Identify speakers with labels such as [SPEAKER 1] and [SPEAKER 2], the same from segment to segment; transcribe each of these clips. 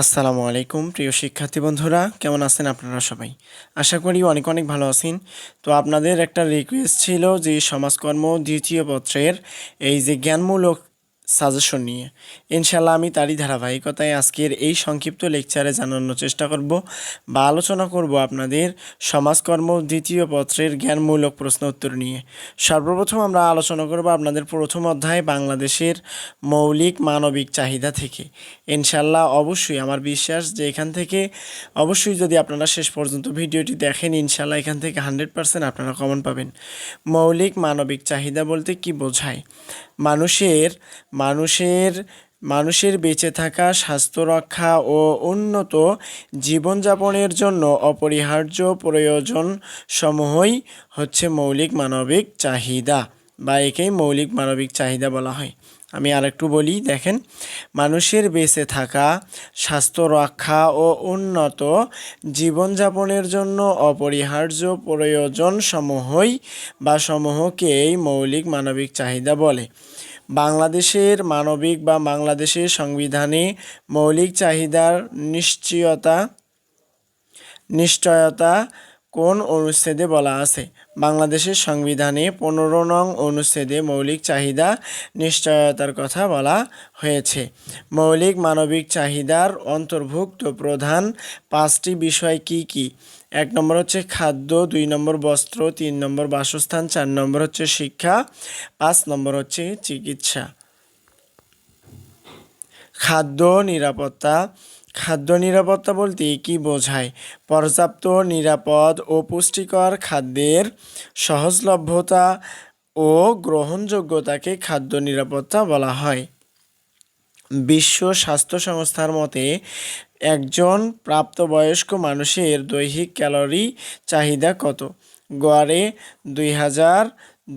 [SPEAKER 1] আসসালামু আলাইকুম, প্রিয় শিক্ষার্থী বন্ধুরা, কেমন আছেন আপনারা সবাই? আশা করি অনেক অনেক ভালো আছেন। তো আপনাদের একটা রিকোয়েস্ট ছিল যে সমাজকর্ম দ্বিতীয় পত্রের এই যে জ্ঞানমূলক সাজেশন নিয়ে। ইনশাল্লাহ আমি তারই ধারাবাহিকতায় আজকের এই সংক্ষিপ্ত লেকচারে জানানোর চেষ্টা করব বা আলোচনা করব আপনাদের সমাজকর্ম দ্বিতীয় পত্রের জ্ঞানমূলক প্রশ্ন উত্তর নিয়ে। সর্বপ্রথম আমরা আলোচনা করব আপনাদের প্রথম অধ্যায় বাংলাদেশের মৌলিক মানবিক চাহিদা থেকে। ইনশাল্লাহ অবশ্যই আমার বিশ্বাস যে এখান থেকে অবশ্যই যদি আপনারা শেষ পর্যন্ত ভিডিওটি দেখেন ইনশাল্লাহ এখান থেকে হান্ড্রেড পার্সেন্ট আপনারা কমন পাবেন। মৌলিক মানবিক চাহিদা বলতে কি বোঝায়? মানুষের মানুষের মানুষের বেঁচে থাকা স্বাস্থ্য রক্ষা ও উন্নত জীবনযাপনের জন্য অপরিহার্য প্রয়োজন সমূহই হচ্ছে মৌলিক মানবিক চাহিদা বা একেই মৌলিক মানবিক চাহিদা বলা হয়। আমি আরেকটু বলি, দেখেন, মানুষের বেঁচে থাকা স্বাস্থ্য রক্ষা ও উন্নত জীবনযাপনের জন্য অপরিহার্য প্রয়োজন সমূহই বা সমূহকেই মৌলিক মানবিক চাহিদা বলে। বাংলাদেশের মানবিক বা বাংলাদেশের সংবিধানে মৌলিক চাহিদার নিশ্চয়তা নিশ্চয়তা কোন অনুচ্ছেদে বলা আছে? বাংলাদেশের সংবিধানে পনেরো নং অনুচ্ছেদে মৌলিক চাহিদা নিশ্চয়তার কথা বলা হয়েছে। মৌলিক মানবিক চাহিদার অন্তর্ভুক্ত প্রধান পাঁচটি বিষয় কি কি? এক নম্বর হচ্ছে খাদ্য, দুই নম্বর বস্ত্র, তিন নম্বর বাসস্থান, চার নম্বর হচ্ছে শিক্ষা, পাঁচ নম্বর হচ্ছে চিকিৎসা। খাদ্য নিরাপত্তা খাদ্য নিরাপত্তা বলতে কি বোঝায়? পর্যাপ্ত, নিরাপদ ও পুষ্টিকর খাদ্যের সহজলভ্যতা ও গ্রহণযোগ্যতাকে খাদ্য নিরাপত্তা বলা হয়। বিশ্ব স্বাস্থ্য সংস্থার মতে, একজন প্রাপ্তবয়স্ক মানুষের দৈহিক ক্যালোরি চাহিদা কত? গড়ে দুই হাজার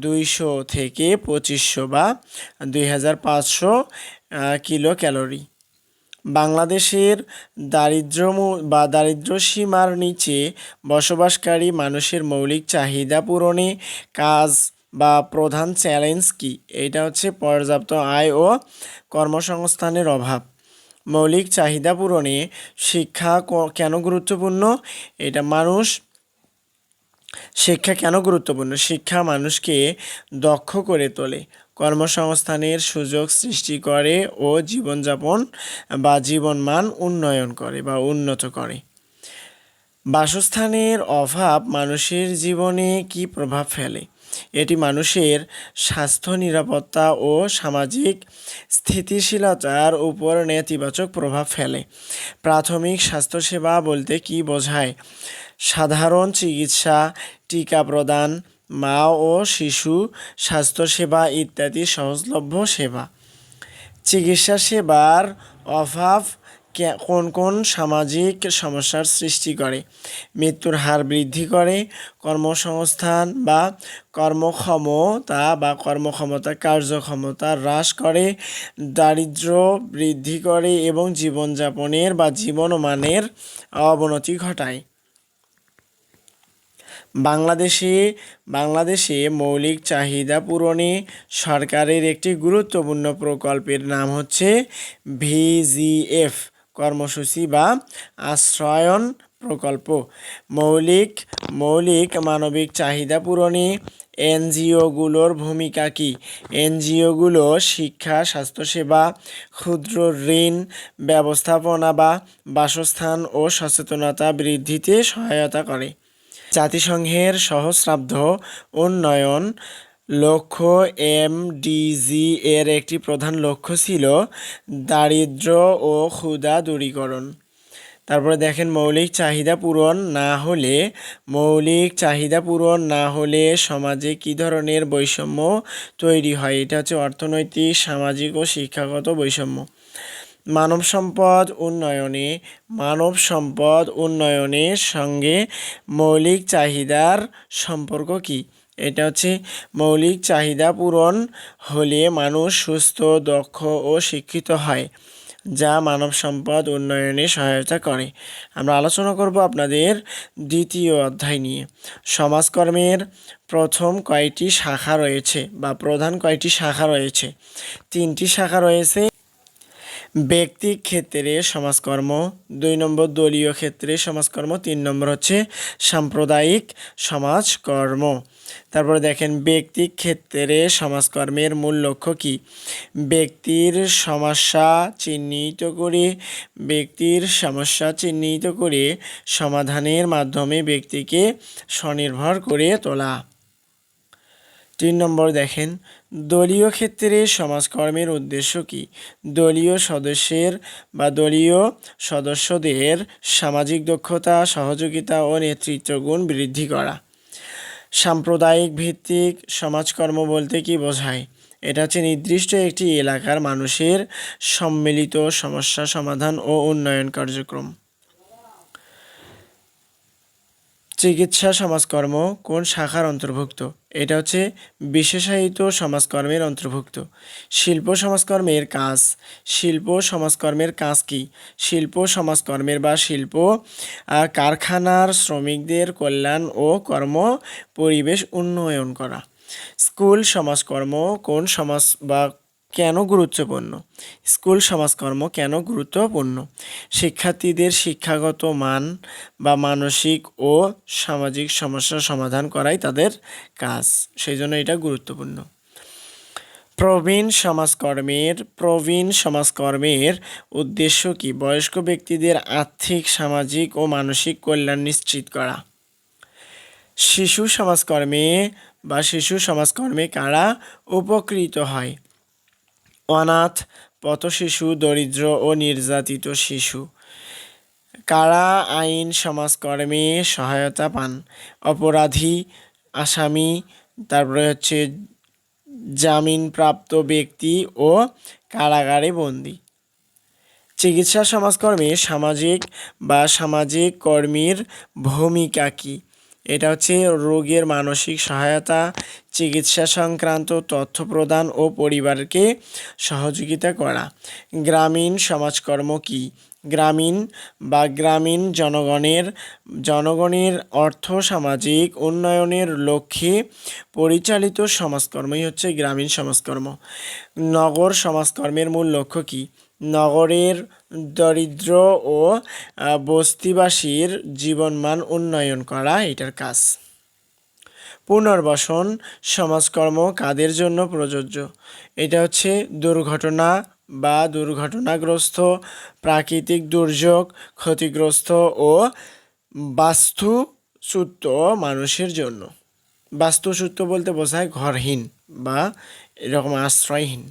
[SPEAKER 1] দুইশো থেকে পঁচিশশো বা দুই হাজার পাঁচশো কিলো ক্যালোরি বাংলাদেশের দারিদ্র বা দারিদ্র সীমার নিচে বসবাসকারী মানুষের মৌলিক চাহিদা পূরণে কাজ বা প্রধান চ্যালেঞ্জ কি? এটা হচ্ছে পর্যাপ্ত আয় ও কর্মসংস্থানের অভাব। মৌলিক চাহিদা পূরণে শিক্ষা কেন গুরুত্বপূর্ণ? এটা মানুষ, শিক্ষা কেন গুরুত্বপূর্ণ? শিক্ষা মানুষকে দক্ষ করে তোলে। কর্মসংস্থানের সুযোগ সৃষ্টি করে ও জীবনযাপন বা জীবনমান উন্নয়ন করে বা উন্নত করে। বাসস্থানের অভাব মানুষের জীবনে কি প্রভাব ফেলে? এটি মানুষের স্বাস্থ্য নিরাপত্তা ও সামাজিক স্থিতিশীলতার উপর নেতিবাচক প্রভাব ফেলে। প্রাথমিক স্বাস্থ্যসেবা বলতে কি বোঝায়? সাধারণ চিকিৎসা, টিকা প্রদান মা ও শিশু, স্বাস্থ্যসেবা ইত্যাদি সহজলভ্য সেবা। চিকিৎসা সেবার অভাব কোন কোন সামাজিক সমস্যার সৃষ্টি করে? মৃত্যুর হার বৃদ্ধি করে, কর্মসংস্থান বা কর্মক্ষমতা বা কর্মক্ষমতা, কার্যক্ষমতা হ্রাস করে, দারিদ্র বৃদ্ধি করে এবং জীবনযাপনের বা জীবনমানের অবনতি ঘটায়। বাংলাদেশে বাংলাদেশে মৌলিক চাহিদা পূরণে সরকারের একটি গুরুত্বপূর্ণ প্রকল্পের নাম হচ্ছে ভিজিএফ কর্মসূচি বা আশ্রয়ন প্রকল্প। মৌলিক মৌলিক মানবিক চাহিদা পূরণে এনজিওগুলোর ভূমিকা কী? এনজিওগুলো শিক্ষা, স্বাস্থ্যসেবা, ক্ষুদ্র ঋণ, ব্যবস্থাপনা বা বাসস্থান ও সচেতনতা বৃদ্ধিতে সহায়তা করে। জাতিসংঘের সহস্রাব্দ উন্নয়ন লক্ষ্য এমডিজি এর একটি প্রধান লক্ষ্য ছিল দারিদ্র ও ক্ষুধা দূরীকরণ। তারপরে দেখেন, মৌলিক চাহিদা পূরণ না হলে, মৌলিক চাহিদা পূরণ না হলে সমাজে কী ধরনের বৈষম্য তৈরি হয়? এটা হচ্ছে অর্থনৈতিক, সামাজিক ও শিক্ষাগত বৈষম্য। মানব সম্পদ উন্নয়নে, মানব সম্পদ উন্নয়নের সঙ্গে মৌলিক চাহিদার সম্পর্ক কি? এটা হচ্ছে মৌলিক চাহিদা পূরণ হলে মানুষ সুস্থ, দক্ষ ও শিক্ষিত হয়, যা মানব সম্পদ উন্নয়নে সহায়তা করে। আমরা আলোচনা করব আপনাদের দ্বিতীয় অধ্যায় নিয়ে। সমাজকর্মের প্রথম কয়টি শাখা রয়েছে বা প্রধান কয়টি শাখা রয়েছে? তিনটি শাখা রয়েছে। ব্যক্তিক ক্ষেত্রে সমাজকর্ম, দুই নম্বর দলীয় ক্ষেত্রে সমাজকর্ম, তিন নম্বর হচ্ছে সাম্প্রদায়িক সমাজকর্ম। তারপরে দেখেন ব্যক্তিক ক্ষেত্রে সমাজকর্মের মূল লক্ষ্য কি? ব্যক্তির সমস্যা চিহ্নিত করে, ব্যক্তির সমস্যা চিহ্নিত করে সমাধানের মাধ্যমে ব্যক্তিকে স্বনির্ভর করে তোলা। তিন নম্বর দেখেন, দলীয় ক্ষেত্রে সমাজকর্মের উদ্দেশ্য কি? দলীয় সদস্যের বা দলীয় সদস্যদের সামাজিক দক্ষতা, সহযোগিতা ও নেতৃত্ব গুণ বৃদ্ধি করা। সাম্প্রদায়িক ভিত্তিক সমাজকর্ম বলতে কি বোঝায়? এটা হচ্ছে নির্দিষ্ট একটি এলাকার মানুষের সম্মিলিত সমস্যা সমাধান ও উন্নয়ন কার্যক্রম। চিকিৎসা সমাজকর্ম কোন শাখার অন্তর্ভুক্ত? এটা হচ্ছে বিশেষায়িত সমাজকর্মের অন্তর্ভুক্ত। শিল্প সমাজকর্মের কাজ। শিল্প সমাজকর্মের কাজ কি? শিল্প সমাজকর্মের বা শিল্প কারখানার শ্রমিকদের কল্যাণ ও কর্ম পরিবেশ উন্নয়ন করা। স্কুল সমাজকর্ম কোন সমাজ বা কেন গুরুত্বপূর্ণ? স্কুল সমাজকর্ম কেন গুরুত্বপূর্ণ? শিক্ষার্থীদের শিক্ষাগত মান বা মানসিক ও সামাজিক সমস্যা সমাধান করাই তাদের কাজ সেই জন্য এটা গুরুত্বপূর্ণ। প্রবীণ সমাজকর্মের প্রবীণ সমাজকর্মের উদ্দেশ্য কি? বয়স্ক ব্যক্তিদের আর্থিক, সামাজিক ও মানসিক কল্যাণ নিশ্চিত করা। শিশু সমাজকর্মে বা শিশু সমাজকর্মে কারা উপকৃত হয়? অনাথ, পথশিশু, দরিদ্র ও নির্যাতিত শিশু। কারা আইন, সমাজকর্মে সহায়তা পান? অপরাধী, আসামি, তারপরে হচ্ছে জামিনপ্রাপ্ত ব্যক্তি ও কারাগারে বন্দী। চিকিৎসা, সমাজকর্মে সামাজিক বা সামাজিক কর্মীর ভূমিকা কী? এটা হচ্ছে রোগীর মানসিক সহায়তা, চিকিৎসা সংক্রান্ত তথ্য প্রদান ও পরিবারকে সহযোগিতা করা। গ্রামীণ সমাজকর্ম কি? গ্রামীণ বা গ্রামীণ জনগণের জনগণের অর্থ সামাজিক উন্নয়নের লক্ষ্যে পরিচালিত সমাজকর্মই হচ্ছে গ্রামীণ সমাজকর্ম। নগর সমাজকর্মের মূল লক্ষ্য কী? নগরের দরিদ্র ও বস্তিবাসীর জীবনমান উন্নয়ন করা এটার কাজ। পুনর্বাসন সমাজকর্ম কাদের জন্য প্রযোজ্য? এটা হচ্ছে দুর্ঘটনা বা দুর্ঘটনাগ্রস্ত, প্রাকৃতিক দুর্যোগ, ক্ষতিগ্রস্ত ও বাস্তুচ্যুত মানুষের জন্য। বাস্তুচ্যুত বলতে বোঝায় ঘরহীন বা এরকম আশ্রয়হীন।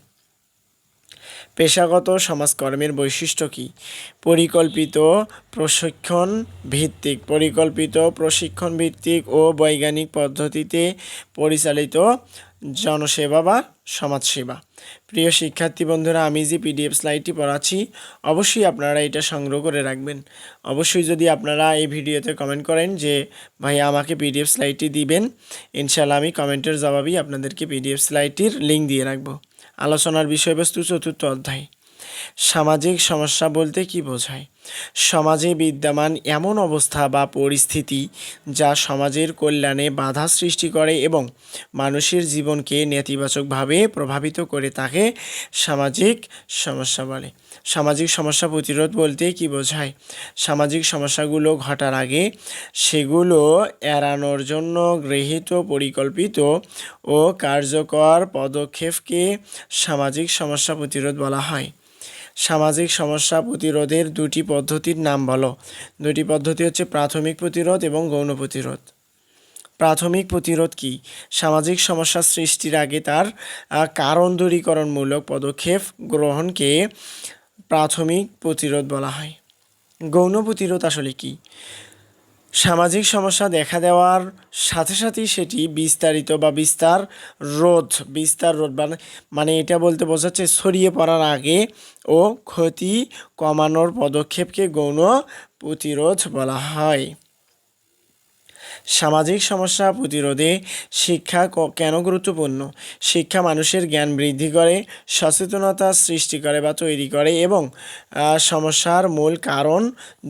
[SPEAKER 1] পেশাগত সমাজকর্মের বৈশিষ্ট্য কী? পরিকল্পিত প্রশিক্ষণ ভিত্তিক। পরিকল্পিত প্রশিক্ষণ ভিত্তিক ও বৈজ্ঞানিক পদ্ধতিতে পরিচালিত জনসেবা বা সমাজসেবা। প্রিয় শিক্ষার্থী বন্ধুরা, আমি যে পিডিএফ স্লাইডটি পড়াচ্ছি, অবশ্যই আপনারা এটা সংগ্রহ করে রাখবেন। অবশ্যই যদি আপনারা এই ভিডিওতে কমেন্ট করেন যে, ভাই, আমাকে পিডিএফ স্লাইডটি দিবেন ইনশাল্লাহ আমি কমেন্টের জবাবেই আপনাদেরকে পিডিএফ স্লাইডটির লিঙ্ক দিয়ে রাখব। আলোচনার বিষয়বস্তু চতুর্থ অধ্যায়। সামাজিক সমস্যা বলতে কি বোঝায়? সমাজে বিদ্যমান এমন অবস্থা বা পরিস্থিতি যা সমাজের কল্যাণে বাধা সৃষ্টি করে এবং মানুষের জীবনকে নেতিবাচকভাবে প্রভাবিত করে তাকে সামাজিক সমস্যা বলে। সামাজিক সমস্যা প্রতিরোধ বলতে কি বোঝায়? সামাজিক সমস্যাগুলো ঘটার আগে সেগুলো এড়ানোর জন্য গৃহীত, পরিকল্পিত ও কার্যকর পদক্ষেপকে সামাজিক সমস্যা প্রতিরোধ বলা হয়। সামাজিক সমস্যা প্রতিরোধের দুটি পদ্ধতির নাম বলো। দুটি পদ্ধতি হচ্ছে প্রাথমিক প্রতিরোধ এবং গৌণ প্রতিরোধ। প্রাথমিক প্রতিরোধ কি? সামাজিক সমস্যা সৃষ্টির আগে তার কারণ দূরীকরণমূলক পদক্ষেপ গ্রহণকে প্রাথমিক প্রতিরোধ বলা হয়। গৌণ প্রতিরোধ আসলে কি? সামাজিক সমস্যা দেখা দেওয়ার সাথে সাথেই সেটি বিস্তারিত বা বিস্তার রোধ বিস্তার রোধ মানে মানে এটা বলতে বোঝাচ্ছে ছড়িয়ে পড়ার আগে ও ক্ষতি কমানোর পদক্ষেপকে গৌণ প্রতিরোধ বলা হয়। সামাজিক সমস্যা প্রতিরোধে শিক্ষা কেন গুরুত্বপূর্ণ? শিক্ষা মানুষের জ্ঞান বৃদ্ধি করে, সচেতনতা সৃষ্টি করে বা তৈরি করে এবং সমস্যার মূল কারণ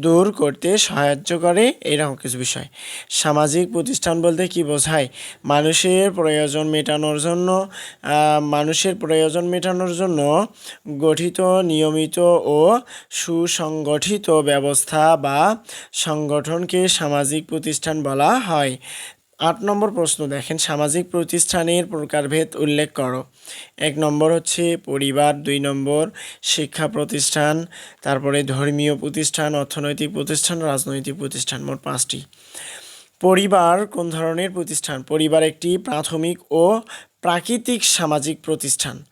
[SPEAKER 1] দূর করতে সাহায্য করে, এরকম কিছু বিষয়। সামাজিক প্রতিষ্ঠান বলতে কি বোঝায়? মানুষের প্রয়োজন মেটানোর জন্য মানুষের প্রয়োজন মেটানোর জন্য গঠিত, নিয়মিত ও সুসংগঠিত ব্যবস্থা বা সংগঠনকে সামাজিক প্রতিষ্ঠান বলা আট নম্বর প্রশ্ন, দেখেন, সামাজিক প্রতিষ্ঠানের প্রকারভেদ উল্লেখ করো। এক নম্বর হচ্ছে পরিবার, দুই নম্বর শিক্ষা প্রতিষ্ঠান, তারপরে ধর্মীয় প্রতিষ্ঠান, অর্থনৈতিক প্রতিষ্ঠান, রাজনৈতিক প্রতিষ্ঠান, মোট পাঁচটি। পরিবার কোন ধরনের প্রতিষ্ঠান? পরিবার একটি প্রাথমিক ও প্রাকৃতিক সামাজিক প্রতিষ্ঠান।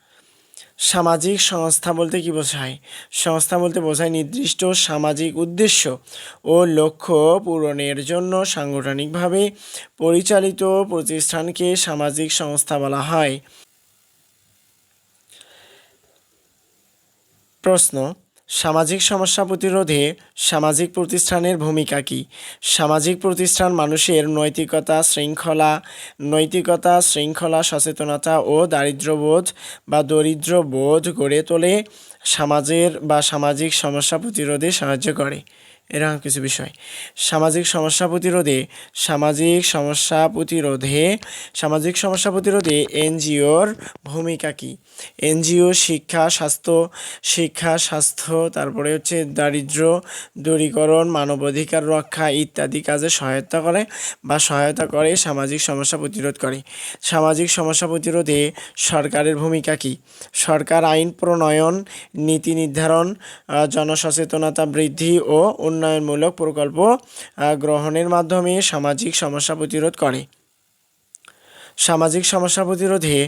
[SPEAKER 1] সামাজিক সংস্থা বলতে কি বোঝায়? সংস্থা বলতে বোঝায় নির্দিষ্ট সামাজিক উদ্দেশ্য ও লক্ষ্য পূরণের জন্য সাংগঠনিকভাবে পরিচালিত প্রতিষ্ঠানকে সামাজিক সংস্থা বলা হয়। প্রশ্ন সামাজিক সমস্যা প্রতিরোধে সামাজিক প্রতিষ্ঠানের ভূমিকা কী? সামাজিক প্রতিষ্ঠান মানুষের নৈতিকতা শৃঙ্খলা নৈতিকতা শৃঙ্খলা সচেতনতা ও দারিদ্রবোধ বা দরিদ্রবোধ গড়ে তোলে সমাজের বা সামাজিক সমস্যা প্রতিরোধে সাহায্য করে। এরকম কিছু বিষয়। সামাজিক সমস্যা প্রতিরোধে, সামাজিক সমস্যা প্রতিরোধে, সামাজিক সমস্যা প্রতিরোধে এনজিওর ভূমিকা কী? এনজিও, শিক্ষা, স্বাস্থ্য শিক্ষা, স্বাস্থ্য, তারপরে হচ্ছে দারিদ্র দূরীকরণ, মানবাধিকার রক্ষা ইত্যাদি কাজে সহায়তা করে বা সহায়তা করে, সামাজিক সমস্যা প্রতিরোধ করে। সামাজিক সমস্যা প্রতিরোধে সরকারের ভূমিকা কী? সরকার আইন প্রণয়ন, নীতি নির্ধারণ জনসচেতনতা বৃদ্ধি ও উন্নয়নমূলক প্রকল্প গ্রহণের মাধ্যমে সামাজিক সমস্যা প্রতিরোধ করে। সামাজিক সমস্যা প্রতিরোধে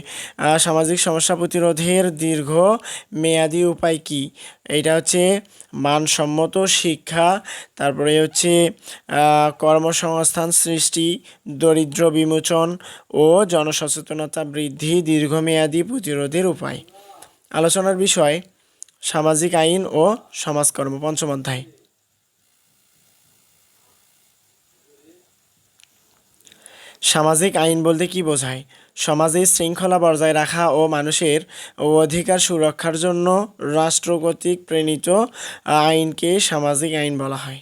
[SPEAKER 1] সামাজিক সমস্যা প্রতিরোধের দীর্ঘ মেয়াদি উপায় কি? এটা হচ্ছে মানসম্মত শিক্ষা, তারপরে হচ্ছে কর্মসংস্থান সৃষ্টি, দরিদ্র বিমোচন ও জনসচেতনতা বৃদ্ধি দীর্ঘমেয়াদী প্রতিরোধের উপায়। আলোচনার বিষয়, সামাজিক আইন ও সমাজকর্ম পঞ্চম অধ্যায়। সামাজিক আইন বলতে কি বোঝায়? সমাজে শৃঙ্খলা বজায় রাখা ও মানুষের অধিকার সুরক্ষার জন্য রাষ্ট্র কর্তৃক প্রেরিত আইনকে সামাজিক আইন বলা হয়।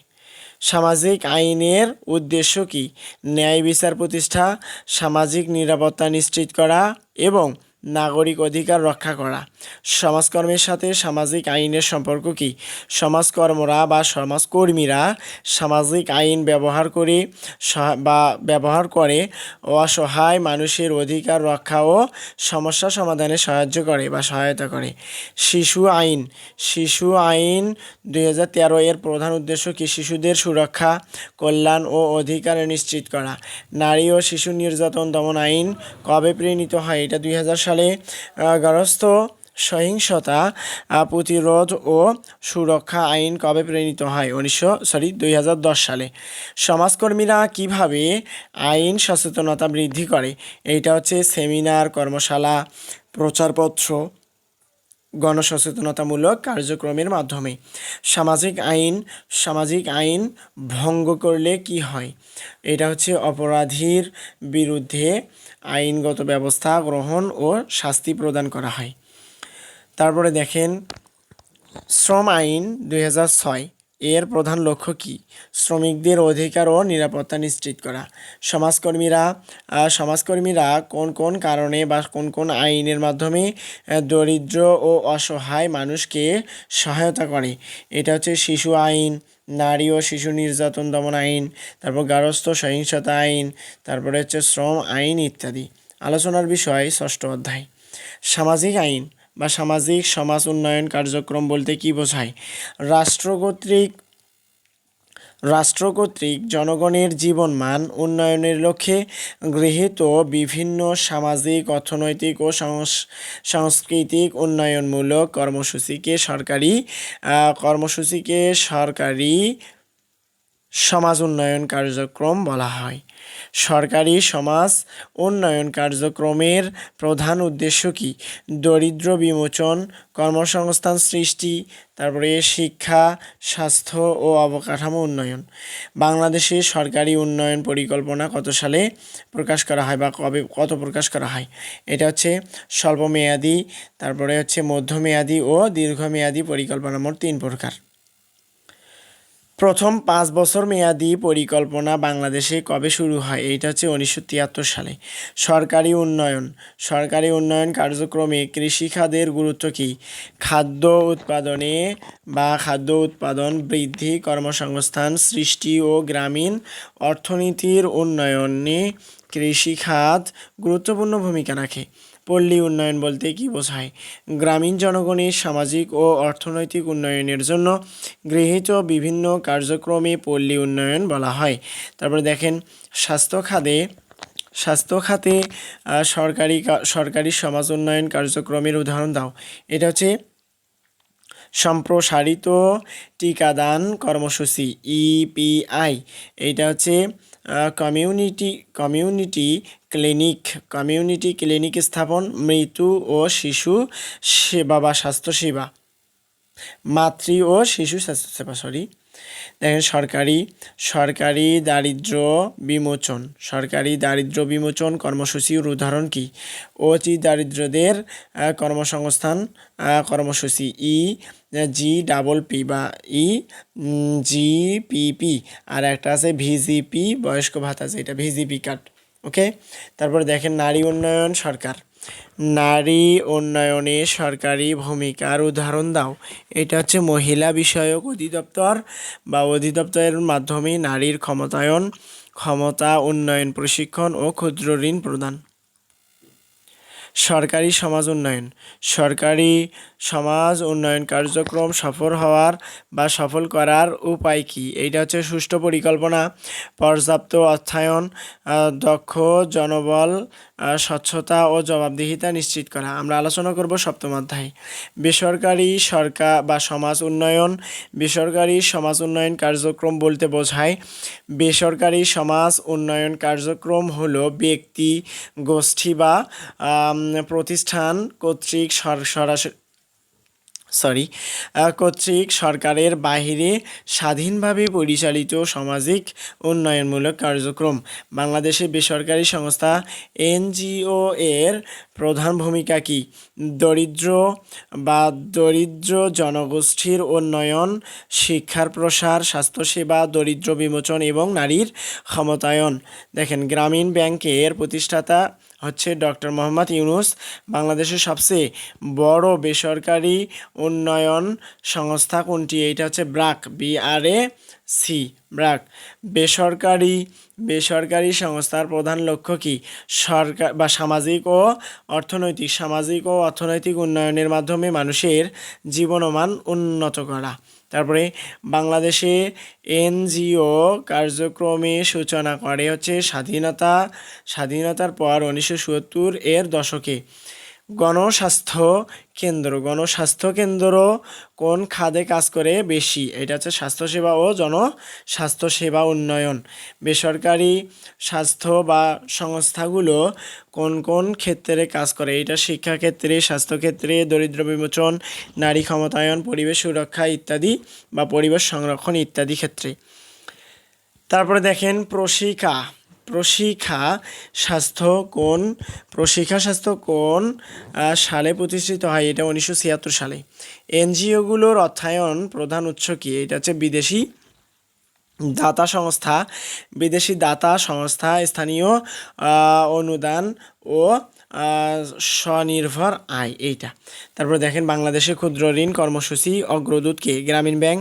[SPEAKER 1] সামাজিক আইনের উদ্দেশ্য কি? ন্যায় বিচার প্রতিষ্ঠা, সামাজিক নিরাপত্তা নিশ্চিত করা এবং নাগরিক অধিকার রক্ষা করা। সমাজকর্মের সাথে সামাজিক আইনের সম্পর্ক কি? সমাজকর্মরা বা সমাজকর্মীরা সামাজিক আইন ব্যবহার করে বা ব্যবহার করে অসহায় মানুষের অধিকার রক্ষা ও সমস্যা সমাধানে সাহায্য করে বা সহায়তা করে। শিশু আইন। শিশু আইন দুই হাজার তেরো এর প্রধান উদ্দেশ্য কি শিশুদের সুরক্ষা, কল্যাণ ও অধিকার নিশ্চিত করা? নারী ও শিশু নির্যাতন দমন আইন কবে প্রণীত হয়? এটা দুই হাজার সালে গার্হস্থ সহিংসতা প্রতিরোধ ও সুরক্ষা আইন কবে প্রেরিত হয়? উনিশশো সরি দুই হাজার দশ সালে। সমাজকর্মীরা কীভাবে আইন সচেতনতা বৃদ্ধি করে? এইটা হচ্ছে সেমিনার, কর্মশালা, প্রচারপত্র। গণসচেতনতামূলক কার্যক্রমের মাধ্যমে। সামাজিক আইন সামাজিক আইন ভঙ্গ করলে কি হয়? এটা হচ্ছে অপরাধীর বিরুদ্ধে আইনগত ব্যবস্থা গ্রহণ ও শাস্তি প্রদান করা হয়। তারপরে দেখেন, শ্রম আইন দুই এর প্রধান লক্ষ্য কি? শ্রমিকদের অধিকার ও নিরাপত্তা নিশ্চিত করা। সমাজকর্মীরা সমাজকর্মীরা কোন কোন কারণে বা কোন কোন আইনের মাধ্যমে দরিদ্র ও অসহায় মানুষকে সহায়তা করে? এটা হচ্ছে শিশু আইন, নারী ও শিশু নির্যাতন দমন আইন, তারপর গার্হস্থ্য সহিংসতা আইন, তারপরে হচ্ছে শ্রম আইন ইত্যাদি। আলোচনার বিষয় ষষ্ঠ অধ্যায়। সামাজিক আইন বা সামাজিক সমাজ উন্নয়ন কার্যক্রম বলতে কি বোঝায়? রাষ্ট্র কর্তৃক রাষ্ট্র কর্তৃক জনগণের জীবনমান উন্নয়নের লক্ষ্যে গৃহীত বিভিন্ন সামাজিক, অর্থনৈতিক ও সংস- সাংস্কৃতিক উন্নয়নমূলক কর্মসূচিকে সরকারি কর্মসূচিকে সরকারি সমাজ উন্নয়ন কার্যক্রম বলা হয়। সরকারি সমাজ উন্নয়ন কার্যক্রমের প্রধান উদ্দেশ্য কি? দরিদ্র বিমোচন, কর্মসংস্থান সৃষ্টি, তারপরে শিক্ষা, স্বাস্থ্য ও অবকাঠামো উন্নয়ন। বাংলাদেশে সরকারি উন্নয়ন পরিকল্পনা কত সালে প্রকাশ করা হয় বা কবে, কত প্রকাশ করা হয়? এটা হচ্ছে স্বল্পমেয়াদী, তারপরে হচ্ছে মধ্যমেয়াদী ও দীর্ঘমেয়াদী পরিকল্পনা মোট তিন প্রকার। প্রথম পাঁচ বছর মেয়াদি পরিকল্পনা বাংলাদেশে কবে শুরু হয়? এইটা হচ্ছে উনিশশো তিয়াত্তর সালে। সরকারি উন্নয়ন। সরকারি উন্নয়ন কার্যক্রমে কৃষিখাদের গুরুত্ব কী? খাদ্য উৎপাদনে বা খাদ্য উৎপাদন বৃদ্ধি কর্মসংস্থান সৃষ্টি ও গ্রামীণ অর্থনীতির উন্নয়নে কৃষিখাত গুরুত্বপূর্ণ ভূমিকা রাখে। পল্লী উন্নয়ন বলতে কি বোঝায়? গ্রামীণ জনগণের সামাজিক ও অর্থনৈতিক উন্নয়নের জন্য গৃহীত বিভিন্ন কার্যক্রমে পল্লী উন্নয়ন বলা হয়। তারপরে দেখেন, স্বাস্থ্য খাতে স্বাস্থ্য খাতে সরকারি সরকারি সমাজ উন্নয়ন কার্যক্রমের উদাহরণ দাও। এটা হচ্ছে সম্প্রসারিত টিকাদান কর্মসূচি ইপিআই এটা হচ্ছে community community clinic community clinic স্থাপন, মৃত্যু ও শিশু সেবা বা স্বাস্থ্যসেবা মাতৃ ও শিশু স্বাস্থ্যসেবা সরি দেখেন সরকারি সরকারি দারিদ্র বিমোচন। সরকারি দারিদ্র বিমোচন কর্মসূচির উদাহরণ কি? অতি দারিদ্রদের কর্মসংস্থান কর্মসূচি ই, জি ডাবল পি বা ই জি জিপিপি আর একটা আছে ভিজিপি, বয়স্ক ভাতা আছে যেটা ভিজিপি কার্ড, ওকে? তারপরে দেখেন নারী উন্নয়ন সরকার। নারী উন্নয়নে সরকারি ভূমিকার উদাহরণ দাও। এটা হচ্ছে মহিলা বিষয়ক অধিদপ্তর বা অধিদপ্তরের মাধ্যমে নারীর ক্ষমতায়ন, ক্ষমতা উন্নয়ন প্রশিক্ষণ ও ক্ষুদ্র ঋণ প্রদান। সরকারি সমাজ উন্নয়ন। সরকারি সমাজ উন্নয়ন কার্যক্রম সফল হওয়ার বা সফল করার উপায় কি? এইটা হচ্ছে সুষ্ঠু পরিকল্পনা, পর্যাপ্ত অর্থায়ন দক্ষ, জনবল স্বচ্ছতা ও জবাবদিহিতা নিশ্চিত করা। আমরা আলোচনা করব সপ্তম অধ্যায়ে। বেসরকারি সরকার বা সমাজ উন্নয়ন, বেসরকারি সমাজ উন্নয়ন কার্যক্রম বলতে বোঝায়, বেসরকারি সমাজ উন্নয়ন কার্যক্রম হলো ব্যক্তি, গোষ্ঠী বা প্রতিষ্ঠান কর্তৃক সর- সরাসরি সরি কর্তৃক সরকারের বাহিরে স্বাধীনভাবে পরিচালিত সামাজিক উন্নয়নমূলক কার্যক্রম। বাংলাদেশে বেসরকারি সংস্থা এনজিও এর প্রধান ভূমিকা কি? দরিদ্র বা দরিদ্র জনগোষ্ঠীর উন্নয়ন, শিক্ষার প্রসার, স্বাস্থ্যসেবা, দরিদ্র বিমোচন এবং নারীর ক্ষমতায়ন। দেখেন, গ্রামীণ ব্যাংকের প্রতিষ্ঠাতা হচ্ছে ডক্টর মোহাম্মদ ইউনুস, বাংলাদেশের সবচেয়ে বড় বেসরকারি উন্নয়ন সংস্থা কোনটি? এইটা হচ্ছে ব্রাক বিআরএ সি ব্রাক। বেসরকারি বেসরকারি সংস্থার প্রধান লক্ষ্য কি? সরকার বা সামাজিক ও অর্থনৈতিক, সামাজিক ও অর্থনৈতিক উন্নয়নের মাধ্যমে মানুষের জীবনমান উন্নত করা। তারপরে বাংলাদেশে এনজিও কার্যক্রমে সূচনা করে হচ্ছে স্বাধীনতা স্বাধীনতার পর উনিশশো সত্তর এর দশকে। গণস্বাস্থ্য কেন্দ্র। গণস্বাস্থ্য কেন্দ্র কোন খাদে কাজ করে বেশি? এটা হচ্ছে স্বাস্থ্যসেবা ও জনস্বাস্থ্যসেবা উন্নয়ন। বেসরকারি স্বাস্থ্য বা সংস্থাগুলো কোন কোন ক্ষেত্রে কাজ করে? এটা শিক্ষাক্ষেত্রে, স্বাস্থ্যক্ষেত্রে, দরিদ্র বিমোচন, নারী ক্ষমতায়ন, পরিবেশ সুরক্ষা ইত্যাদি বা পরিবেশ সংরক্ষণ ইত্যাদি ক্ষেত্রে। তারপরে দেখেন প্রশিকা। প্রশিক্ষা স্বাস্থ্য কোন প্রশিক্ষা স্বাস্থ্য কোন সালে প্রতিষ্ঠিত হয়। এটা উনিশশো ছিয়াত্তর সালে। এনজিওগুলোর অর্থায়ন প্রধান উৎস কি? এটা হচ্ছে বিদেশি দাতা সংস্থা, বিদেশি দাতা সংস্থা, স্থানীয় অনুদান ও স্বনির্ভর আয়। এইটা। তারপর দেখেন বাংলাদেশে ক্ষুদ্র ঋণ কর্মসূচি অগ্রদূতকে গ্রামীণ bank,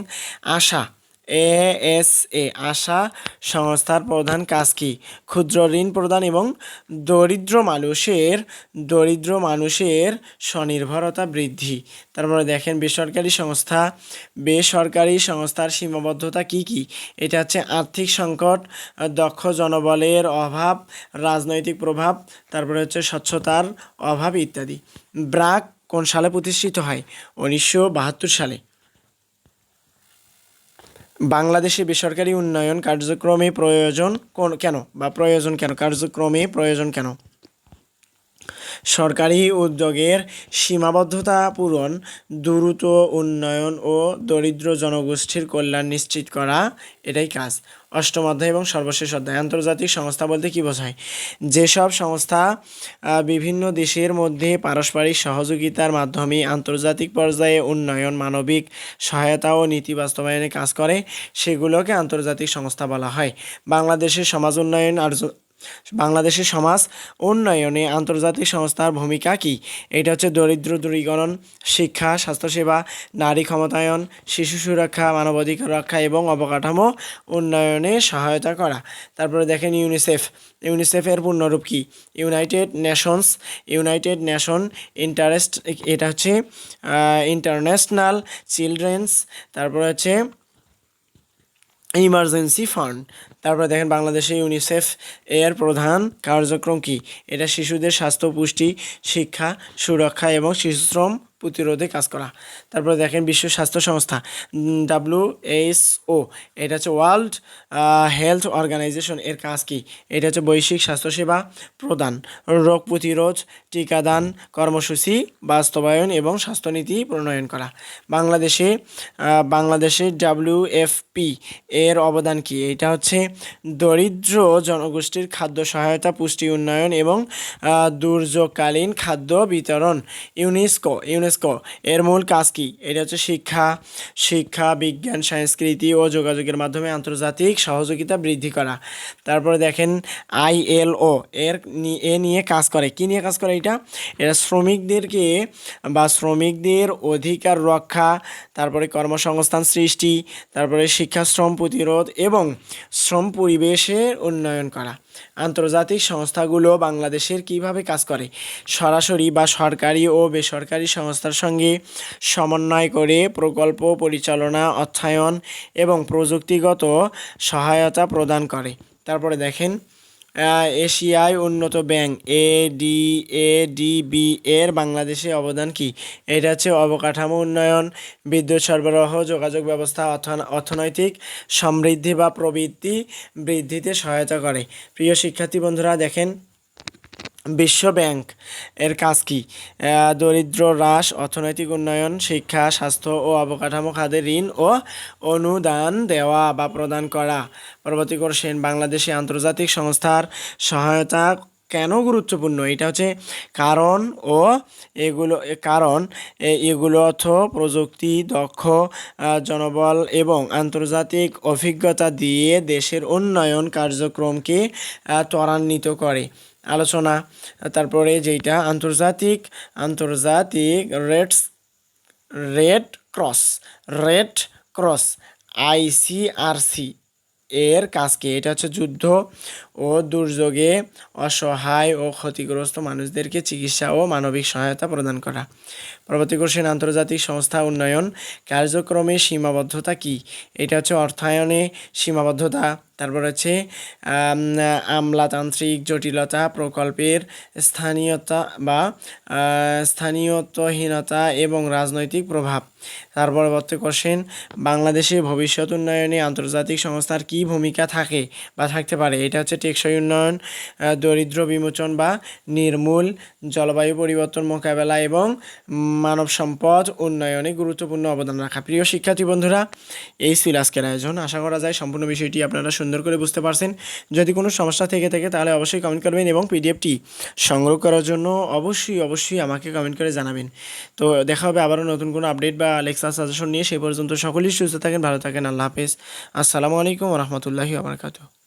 [SPEAKER 1] Asha. A S A আশা সংস্থার প্রধান কাজ কি? ক্ষুদ্র ঋণ প্রদান এবং দরিদ্র মানুষের দরিদ্র মানুষের স্বনির্ভরতা বৃদ্ধি। তারপরে দেখেন, বেসরকারি সংস্থা, বেসরকারি সংস্থার সীমাবদ্ধতা কি কি? এটা হচ্ছে আর্থিক সংকট, দক্ষ জনবলের অভাব, রাজনৈতিক প্রভাব, তারপরে হচ্ছে স্বচ্ছতার অভাব ইত্যাদি। ব্রাক কোন সালে প্রতিষ্ঠিত হয়? উনিশশো বাহাত্তর সালে। বাংলাদেশে বেসরকারি উন্নয়ন কার্যক্রমে প্রয়োজন কোন বা প্রয়োজন কেন? কার্যক্রমে প্রয়োজন কেন? সরকারি উদ্যোগের সীমাবদ্ধতা পূরণ, দ্রুত উন্নয়ন ও দরিদ্র জনগোষ্ঠীর কল্যাণ নিশ্চিত করা, এটাই কাজ। অষ্টম অধ্যায় এবং সর্বশেষ অধ্যায়। আন্তর্জাতিক সংস্থা বলতে কী বোঝায়? যেসব সংস্থা বিভিন্ন দেশের মধ্যে পারস্পরিক সহযোগিতার মাধ্যমে আন্তর্জাতিক পর্যায়ে উন্নয়ন, মানবিক সহায়তা ও নীতি বাস্তবায়নে কাজ করে, সেগুলোকে আন্তর্জাতিক সংস্থা বলা হয়। বাংলাদেশের সমাজ উন্নয়ন আর বাংলাদেশের সমাজ উন্নয়নে আন্তর্জাতিক সংস্থার ভূমিকা কী? এটা হচ্ছে দরিদ্র দূরীকরণ, শিক্ষা, স্বাস্থ্যসেবা, নারী ক্ষমতায়ন, শিশু সুরক্ষা, মানবাধিকার রক্ষা এবং অবকাঠামো উন্নয়নে সহায়তা করা। তারপরে দেখেন ইউনিসেফ। ইউনিসেফের পূর্ণরূপ কী? United Nations, United Nation interest, এটা হচ্ছে ইন্টারন্যাশনাল চিলড্রেন্স, তারপরে হচ্ছে ইমার্জেন্সি ফান্ড তারপরে দেখেন বাংলাদেশে ইউনিসেফ এর প্রধান কার্যক্রম কি? এটা শিশুদের স্বাস্থ্য, পুষ্টি, শিক্ষা, সুরক্ষা এবং শিশুশ্রম প্রতিরোধে কাজ করা। তারপরে দেখেন বিশ্ব স্বাস্থ্য সংস্থা ডাব্লিউ ও, এটা হচ্ছে ওয়ার্ল্ড হেলথ অর্গানাইজেশন এর কাজ কি? এটা হচ্ছে বৈশ্বিক স্বাস্থ্যসেবা প্রদান, রোগ প্রতিরোধ, টিকাদান কর্মসূচি, বাস্তবায়ন এবং স্বাস্থ্যনীতি প্রণয়ন করা। বাংলাদেশে বাংলাদেশে ডাব্লিউএফপি এর অবদান কি? এটা হচ্ছে দরিদ্র জনগোষ্ঠীর খাদ্য সহায়তা, পুষ্টি উন্নয়ন এবং দুর্যোগকালীন খাদ্য বিতরণ, ইউনেস্কো। ইউনেস্কো এর মূল কাজ কি? এটা হচ্ছে শিক্ষা শিক্ষা, বিজ্ঞান, সংস্কৃতি ও যোগাযোগের মাধ্যমে আন্তর্জাতিক সহযোগিতা বৃদ্ধি করা। তারপরে দেখেন আইএলও এর এ নিয়ে কাজ করে। কি নিয়ে কাজ করে এটা? এটা শ্রমিকদেরকে বা শ্রমিকদের অধিকার রক্ষা, তারপরে কর্মসংস্থান সৃষ্টি, তারপরে শিক্ষা, শ্রম প্রতিরোধ এবং শ্রম পরিবেশের উন্নয়ন করা। আন্তর্জাতিক সংস্থাগুলো বাংলাদেশের কীভাবে কাজ করে? সরাসরি বা সরকারি ও বেসরকারি সংস্থার সঙ্গে সমন্বয় করে প্রকল্প পরিচালনা, অর্থায়ন এবং প্রযুক্তিগত সহায়তা প্রদান করে। তারপরে দেখেন এশিয়ায় উন্নত bank A D A D B এর বাংলাদেশে অবদান কি? এটা হচ্ছে অবকাঠামো উন্নয়ন, বিদ্যুৎ সরবরাহ, যোগাযোগ ব্যবস্থা অর্থ- অর্থনৈতিক সমৃদ্ধি বা প্রবৃত্তি বৃদ্ধিতে সহায়তা করে। প্রিয় শিক্ষার্থী বন্ধুরা, দেখেন বিশ্ব ব্যাংক এর কাজ কি? দরিদ্র হ্রাস, অর্থনৈতিক উন্নয়ন, শিক্ষা, স্বাস্থ্য ও অবকাঠামো খাতে ঋণ ও অনুদান দেওয়া বা প্রদান করা। পরবর্তী কোশ্চেন, বাংলাদেশে আন্তর্জাতিক সংস্থার সহায়তা কেন গুরুত্বপূর্ণ? এটা হচ্ছে কারণ ও এগুলো, কারণ এগুলো অর্থ, প্রযুক্তি, দক্ষ জনবল এবং আন্তর্জাতিক অভিজ্ঞতা দিয়ে দেশের উন্নয়ন কার্যক্রমকে ত্বরান্বিত করে। আলোচনা, তারপরে যেইটা, আন্তর্জাতিক আন্তর্জাতিক reds, red cross red cross ICRC এর কাজকে এটা হচ্ছে যুদ্ধ ও দুর্যোগে অসহায় ও ক্ষতিগ্রস্ত মানুষদেরকে চিকিৎসা ও মানবিক সহায়তা প্রদান করা। পরবর্তী কোশ্চেন, আন্তর্জাতিক সংস্থা উন্নয়ন কার্যক্রমে সীমাবদ্ধতা কি? এটা হচ্ছে অর্থায়নে সীমাবদ্ধতা। তারপর হচ্ছে আমলাতান্ত্রিক জটিলতা প্রকল্পের স্থানীয়তা বা আহ, স্থানীয়ত্বহীনতা এবং রাজনৈতিক প্রভাব। তার পরবর্তী কোশ্চেন বাংলাদেশে ভবিষ্যৎ উন্নয়নে আন্তর্জাতিক সংস্থার কী ভূমিকা থাকে বা থাকতে পারে? এটা হচ্ছে টেকসই উন্নয়ন দরিদ্র বিমোচন বা নির্মূল জলবায়ু পরিবর্তন মোকাবেলা এবং মানব সম্পদ উন্নয়নে গুরুত্বপূর্ণ অবদান রাখা। প্রিয় শিক্ষার্থী বন্ধুরা এই ছিল আজকের আয়োজন। আশা করা যায় সম্পূর্ণ বিষয়টি আপনারা সুন্দর করে বুঝতে পারছেন। যদি কোনো সমস্যা থেকে থাকে তাহলে অবশ্যই কমেন্ট করবেন এবং পিডিএফটি সংগ্রহ করার জন্য অবশ্যই অবশ্যই আমাকে কমেন্ট করে জানাবেন। তো দেখা হবে আবারও নতুন কোনো আপডেট বা লেকচার সাজেশন নিয়ে। সেই পর্যন্ত সকলেই সুস্থ থাকেন, ভালো থাকেন। আল্লাহ হাফেজ। আসসালামু আলাইকুম রহমতুল্লাহি আবরকাত